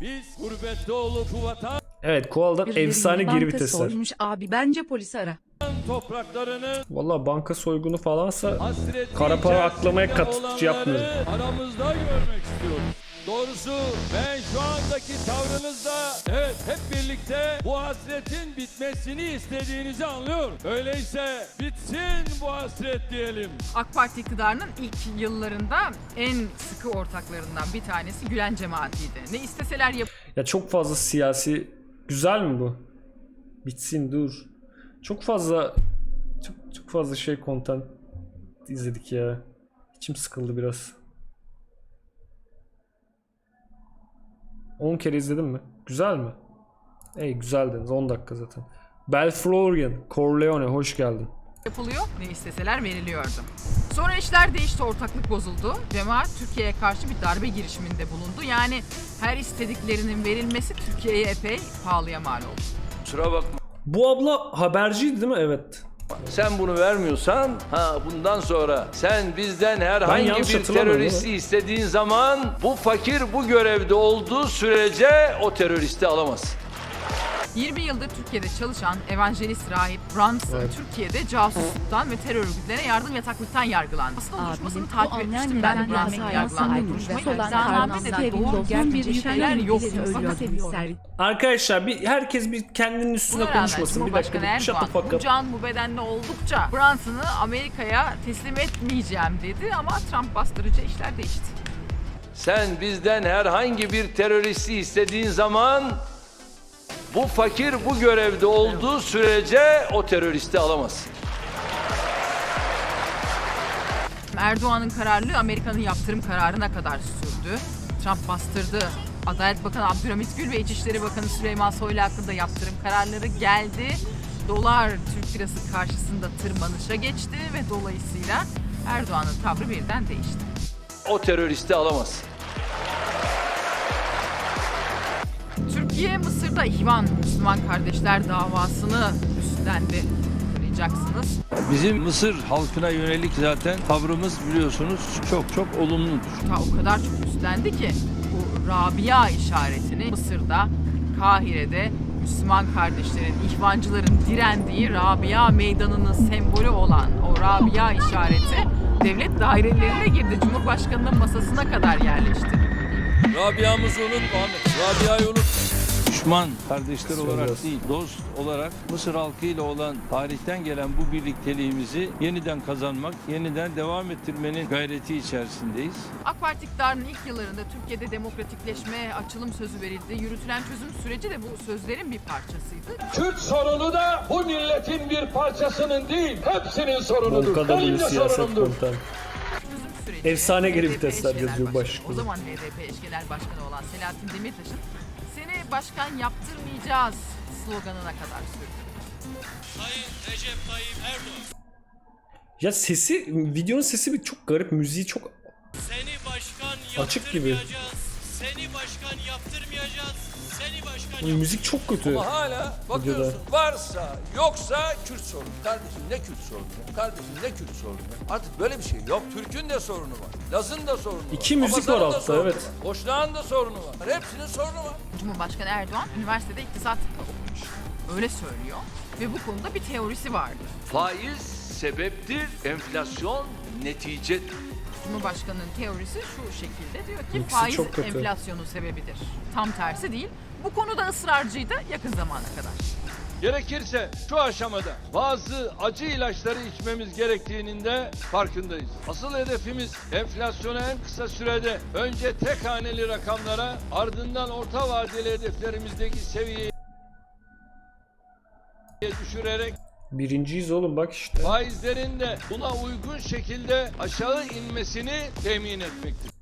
Biz gurbette olup bu vatan Evet Koal'dan Birileri efsane banka geri vitesler. soymuş abi bence polisi ara. topraklarını Valla banka soygunu falansa hasreti Kara para içerisinde aklamaya katıcı olanları yapmıyorum. Aramızda görmek istiyorum. Doğrusu ben şu andaki tavrınızda evet hep birlikte bu hasretin bitmesini istediğinizi anlıyorum. Öyleyse bitsin bu hasret diyelim. AK Parti iktidarının ilk yıllarında en sıkı ortaklarından bir tanesi Gülen cemaatiydi. Ne isteseler yap ya çok fazla siyasi güzel mi bu? Bitsin dur. Çok fazla çok, çok fazla şey content izledik ya. İçim sıkıldı biraz. 10 kere izledim mi? Güzel mi? Ey güzel dediniz 10 dakika zaten. Belflorian, Corleone hoş geldin. yapılıyor, ne isteseler veriliyordu. Sonra işler değişti, ortaklık bozuldu. Cemaat Türkiye'ye karşı bir darbe girişiminde bulundu. Yani her istediklerinin verilmesi Türkiye'ye epey pahalıya mal oldu. Kusura bakma. Bu abla haberciydi değil mi? Evet. Sen bunu vermiyorsan ha bundan sonra sen bizden herhangi bir teröristi istediğin zaman bu fakir bu görevde olduğu sürece o teröristi alamazsın. 20 yıldır Türkiye'de çalışan evangelist rahip Brunson, Evet. Türkiye'de casusluktan ve terör örgütlerine yardım yataklıktan yargılandı. Aslında Abi, duruşmasını bu takip etmiştim ben de Brunson'un daha yargılandığı insanın duruşmayı. ve solan İddianamede de karanlıkta doğru evin düzgün bir şeyler yok. ölüyor. Arkadaşlar bir herkes bir kendinin üstüne Buna rağmen konuşmasın. Bir dakika Cumhurbaşkanı bir shut the Erdoğan fuck bu up. can bu bedenle oldukça Brunson'ı Amerika'ya teslim etmeyeceğim dedi ama Trump bastırıcı işler değişti. Sen bizden herhangi bir teröristi istediğin zaman bu fakir bu görevde olduğu sürece o teröristi alamazsın. Erdoğan'ın kararlılığı Amerika'nın yaptırım kararına kadar sürdü. Trump bastırdı. Adalet Bakanı Abdülhamit Gül ve İçişleri Bakanı Süleyman Soylu hakkında yaptırım kararları geldi. Dolar Türk lirası karşısında tırmanışa geçti ve dolayısıyla Erdoğan'ın tavrı birden değişti. O teröristi alamazsın. Türkiye Mısır'da İhvan Müslüman kardeşler davasını üstlendi. Hatırlayacaksınız. Bizim Mısır halkına yönelik zaten tavrımız biliyorsunuz çok çok olumludur. Ta o kadar çok üstlendi ki bu Rabia işaretini Mısır'da, Kahire'de Müslüman kardeşlerin, ihvancıların direndiği Rabia meydanının sembolü olan o Rabia işareti devlet dairelerine girdi. Cumhurbaşkanının masasına kadar yerleşti. Rabia'mızı unutma Ahmet. Rabia'yı unutma. Düşman kardeşler olarak değil, dost olarak Mısır halkıyla olan tarihten gelen bu birlikteliğimizi yeniden kazanmak, yeniden devam ettirmenin gayreti içerisindeyiz. AK Parti iktidarının ilk yıllarında Türkiye'de demokratikleşme, açılım sözü verildi. Yürütülen çözüm süreci de bu sözlerin bir parçasıydı. Kürt sorunu da bu milletin bir parçasının değil, hepsinin sorunudur. Bankada Benim bu siyaset süreci. Efsane geri vitesler yazıyor başkanı. O zaman HDP eş genel başkanı olan Selahattin Demirtaş'ın başkan yaptırmayacağız sloganına kadar sürdü. Ya sesi, videonun sesi bir çok garip, müziği çok Seni başkan Açık gibi. yaptırmayacağız. Seni başkan yaptırmayacağız. Başkan müzik çok kötü. Ama hala bakıyorsun varsa yoksa Kürt sorunu. Kardeşim ne Kürt sorunu? Kardeşim ne Kürt sorunu? Artık böyle bir şey yok. Türk'ün de sorunu var. Laz'ın da sorunu var. İki müzik Abazan'ın var da altta, sorunu evet. var. Boşnağın da sorunu var. Hepsinin sorunu var. Cumhurbaşkanı Erdoğan üniversitede iktisat okumuş. Öyle söylüyor. Ve bu konuda bir teorisi vardı. Faiz sebeptir, enflasyon neticedir. Cumhurbaşkanının teorisi şu şekilde diyor ki İkisi faiz çok kötü. enflasyonun sebebidir. Tam tersi değil. Bu konuda ısrarcıydı yakın zamana kadar. Gerekirse şu aşamada bazı acı ilaçları içmemiz gerektiğinin de farkındayız. Asıl hedefimiz enflasyonu en kısa sürede önce tek haneli rakamlara ardından orta vadeli hedeflerimizdeki seviyeye düşürerek Birinciyiz oğlum bak işte. faizlerin de buna uygun şekilde aşağı inmesini temin etmektir.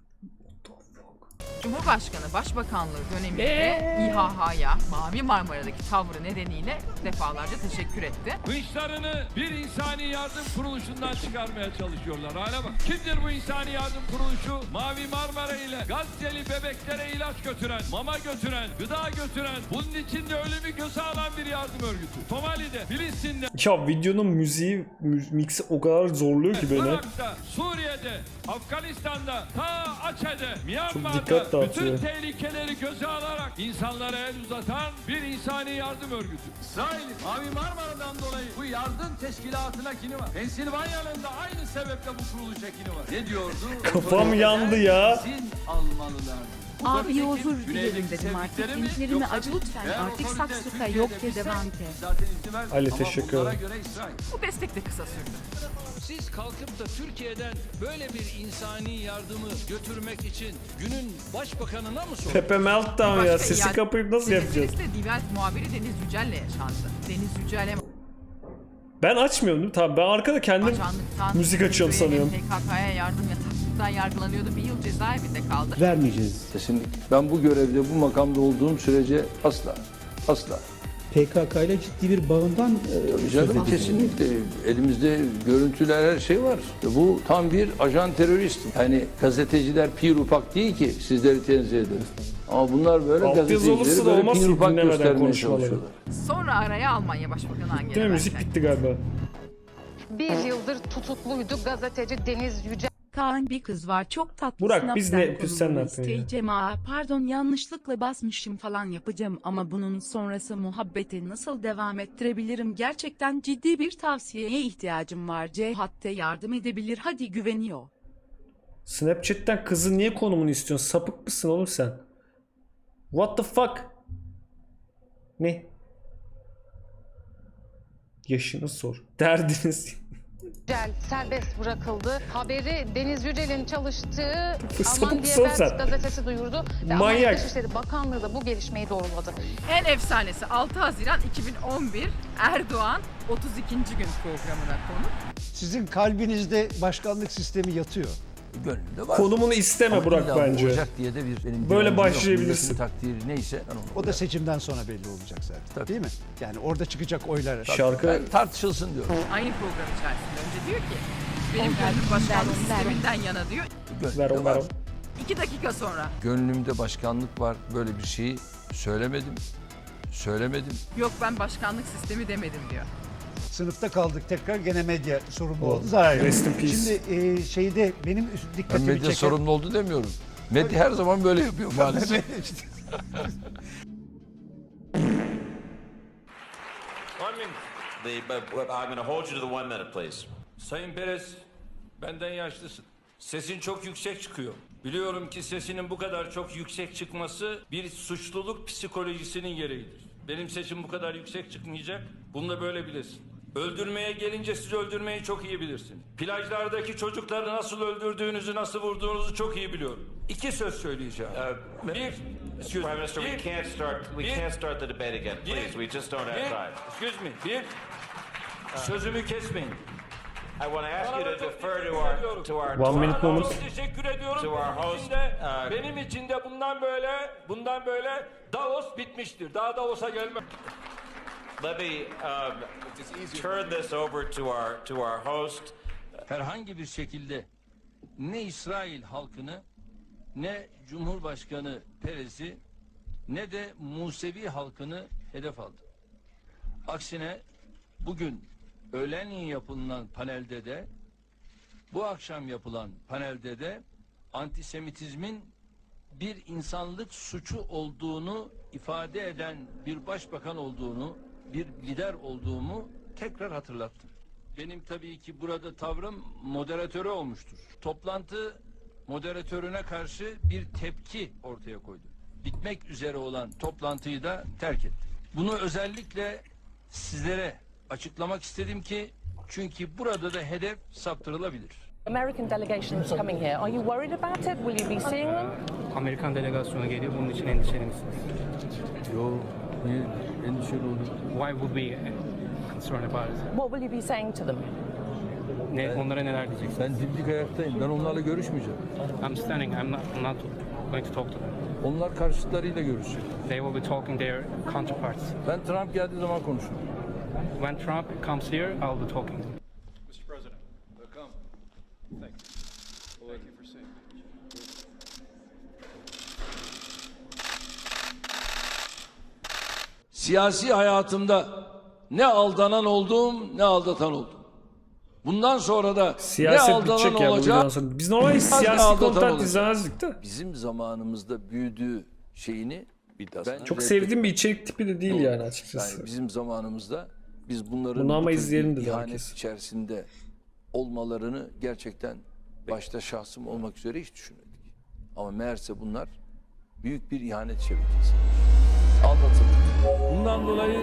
Cumhurbaşkanı Başbakanlığı döneminde İHH'ya Mavi Marmara'daki tavrı nedeniyle defalarca teşekkür etti. Hınçlarını bir insani yardım kuruluşundan çıkarmaya çalışıyorlar. Hala bak. Kimdir bu insani yardım kuruluşu? Mavi Marmara ile Gazze'li bebeklere ilaç götüren, mama götüren, gıda götüren, bunun içinde ölümü göze alan bir yardım örgütü. Somali'de, Filistin'de, Ya videonun müziği, mü- mixi o kadar zorluyor ki beni. Irak'ta, Suriye'de, Afganistan'da, ta Açe'de, Myanmar'da, Bütün tehlikeleri göze alarak insanlara el uzatan bir insani yardım örgütü. İsrail, Mavi Marmara'dan dolayı bu yardım teşkilatına kini var. Pensilvanya'nın da aynı sebeple bu kuruluşa kini var. Ne diyordu? Kafam yandı ya. İzin almalılar. Abi ki güneydeki dilerim dedim artık linklerimi aç lütfen eğer artık saksuka yok de devante. Ali, teşekkür ederim. Bu destek de kısa sürdü. Siz kalkıp da Türkiye'den böyle bir insani yardımı götürmek için günün başbakanına mı sordunuz? Pepe Meltdown ya. Sesi kapayıp nasıl yapacağız? Die Welt muhabiri Deniz Yücel'le yaşandı. Deniz Yücel hem Ben açmıyorum değil mi? Tamam ben arkada kendim müzik açıyorum sanıyorum. PKK'ya yardım yataklıktan yargılanıyordu. Bir yıl cezaevinde kaldı. vermeyeceğiz. Kesinlikle. Ben bu görevde, bu makamda olduğum sürece asla, asla. PKK ile ciddi bir bağından e, söz Canım ediliyor. kesinlikle elimizde görüntüler her şey var. Bu tam bir ajan terörist. Yani gazeteciler pir upak değil ki sizleri tenzih ederim. Ama bunlar böyle Altyazı gazetecileri olursa da böyle olmaz pir ki upak dinlemeden göstermeye konuşmaları. çalışıyorlar. Sonra araya Almanya Başbakanı Angela Değil mi? Müzik Merkel. bitti galiba. Bir yıldır tutukluydu gazeteci Deniz Yüce. Kaan bir kız var çok tatlı. Burak, biz ne yapıyoruz, sen ne yapıyorsun ya? pardon yanlışlıkla basmışım falan yapacağım ama bunun sonrası muhabbeti nasıl devam ettirebilirim? Gerçekten ciddi bir tavsiyeye ihtiyacım var. Cihat'te yardım edebilir hadi güveniyor. Snapchat'ten kızın niye konumunu istiyorsun? Sapık mısın oğlum sen? What the fuck? Ne? Yaşını sor. Derdiniz. Yücel serbest bırakıldı. Haberi Deniz Yücel'in çalıştığı sen? Welt gazetesi duyurdu. Ve Manyak. Dışişleri Bakanlığı da bu gelişmeyi doğruladı. En efsanesi 6 Haziran 2011 Erdoğan 32. gün programına konuk. Sizin kalbinizde başkanlık sistemi yatıyor. Gönlümde var. Konumunu isteme Ama Burak illa bence. Olacak diye de bir benim Böyle yok. başlayabilirsin. Milletin takdiri neyse ben onu O da seçimden sonra belli olacak zaten. Tabii. Değil mi? Yani orada çıkacak oylar. Şarkı Ben tartışılsın diyorum. Aynı program içerisinde önce diyor ki benim gönlüm başkanlık sisteminden yana diyor. Gönlümde ver ver. 2 dakika sonra Gönlümde başkanlık var. Böyle bir şeyi söylemedim. Söylemedim. yok ben başkanlık sistemi demedim diyor. Sınıfta kaldık tekrar gene medya sorumlu oldu. Zarar yok. Rest in peace. Şimdi e, şeyde benim üst- Ben dikkatimi medya çeken... sorumlu oldu demiyorum. Medya her zaman böyle yapıyor maalesef. The, but, but I'm going to hold you to the one minute, please. Sayın Perez, benden yaşlısın. Sesin çok yüksek çıkıyor. Biliyorum ki sesinin bu kadar çok yüksek çıkması bir suçluluk psikolojisinin gereğidir. Benim sesim bu kadar yüksek çıkmayacak. Bunu da böyle bilesin. Öldürmeye gelince siz öldürmeyi çok iyi bilirsin. Plajlardaki çocukları nasıl öldürdüğünüzü, nasıl vurduğunuzu çok iyi biliyorum. İki söz söyleyeceğim. Uh, bir, excuse Prime me, Minister, we bir, can't start. We bir- can't start the debate again, bir- please. We just don't have bir, time. excuse me, bir, sözümü kesmeyin. I want to ask you to defer to our to our. One minute moment. Çok teşekkür ediyorum. To our benim host, için de, uh, benim için de bundan böyle, bundan böyle Davos bitmiştir. Daha Davos'a gelmem. Let me um, turn this over to our to our host. herhangi bir şekilde ne İsrail halkını ne Cumhurbaşkanı Perez'i ne de Musevi halkını hedef aldı. Aksine bugün öğlenleyin yapılan panelde de bu akşam yapılan panelde de antisemitizmin bir insanlık suçu olduğunu ifade eden bir başbakan olduğunu, bir lider olduğumu tekrar hatırlattım. Benim tabii ki burada tavrım moderatörü olmuştur. Toplantı moderatörüne karşı bir tepki ortaya koydu. Bitmek üzere olan toplantıyı da terk etti. Bunu özellikle sizlere açıklamak istedim ki çünkü burada da hedef saptırılabilir. American delegations coming here. Are you worried about it? Will you be seeing them? Amerikan delegasyonu geliyor. Bunun için endişeli misiniz? Yo, niye endişeli oldun? Why would be concerned about it? What will you be saying to them? Ne, onlara neler diyeceksiniz? Ben dimdik ayaktayım. Ben onlarla görüşmeyeceğim. I'm standing. I'm not, I'm not going to talk to them. Onlar karşıtlarıyla görüşecek. They will be talking their counterparts. Ben Trump geldiği zaman konuşurum. When Trump comes here, I'll be talking. Thank you. Thank you for saying. Siyasi hayatımda ne aldanan oldum ne aldatan oldum. Bundan sonra da ne Siyaset aldanan bitecek ya olacak? sonra. Biz normal ne siyasi olacak. izlemezdik de. Bizim zamanımızda büyüdüğü şeyini ben Çok sevdiğim bir içerik tipi de değil yani açıkçası. Yani bizim zamanımızda biz bunların Bunu ama izleyelim bir dedi herkes. içerisinde olmalarını gerçekten başta şahsım olmak üzere hiç düşünmedik. Ama meğerse bunlar büyük bir ihanet şebekesi. Aldatıldık. Bundan dolayı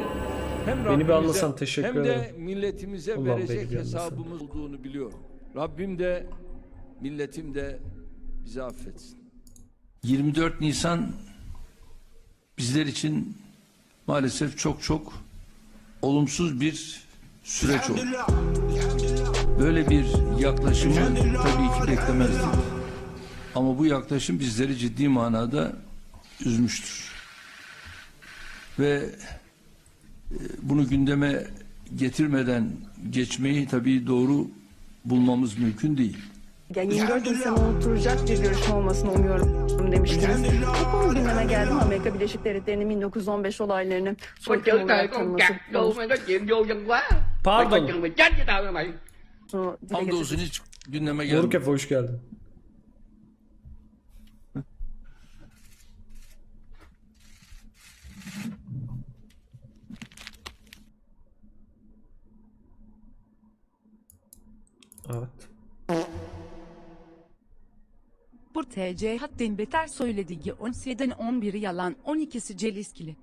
hem Beni bir anlasan teşekkür hem de ederim. milletimize Ulan verecek hesabımız olduğunu biliyorum. Rabbim de milletim de bizi affetsin. 24 Nisan bizler için maalesef çok çok olumsuz bir süreç oldu. Böyle bir yaklaşımı tabii ki beklemezdik. Ama bu yaklaşım bizleri ciddi manada üzmüştür. Ve e, bunu gündeme getirmeden geçmeyi tabii doğru bulmamız mümkün değil. Yani 24 Nisan'ı unutturacak bir görüşme olmasını umuyorum demiştiniz. Bu konu gündeme geldi mi? Amerika Birleşik Devletleri'nin 1915 olaylarını soykırım olarak tanıması Pardon. Konusunu dile Hamdolsun hiç gündeme Doruk gelmedi. Efe hoş geldin. Evet. Bu TC hadden beter söylediği 17'den 11'i yalan 12'si celiskili.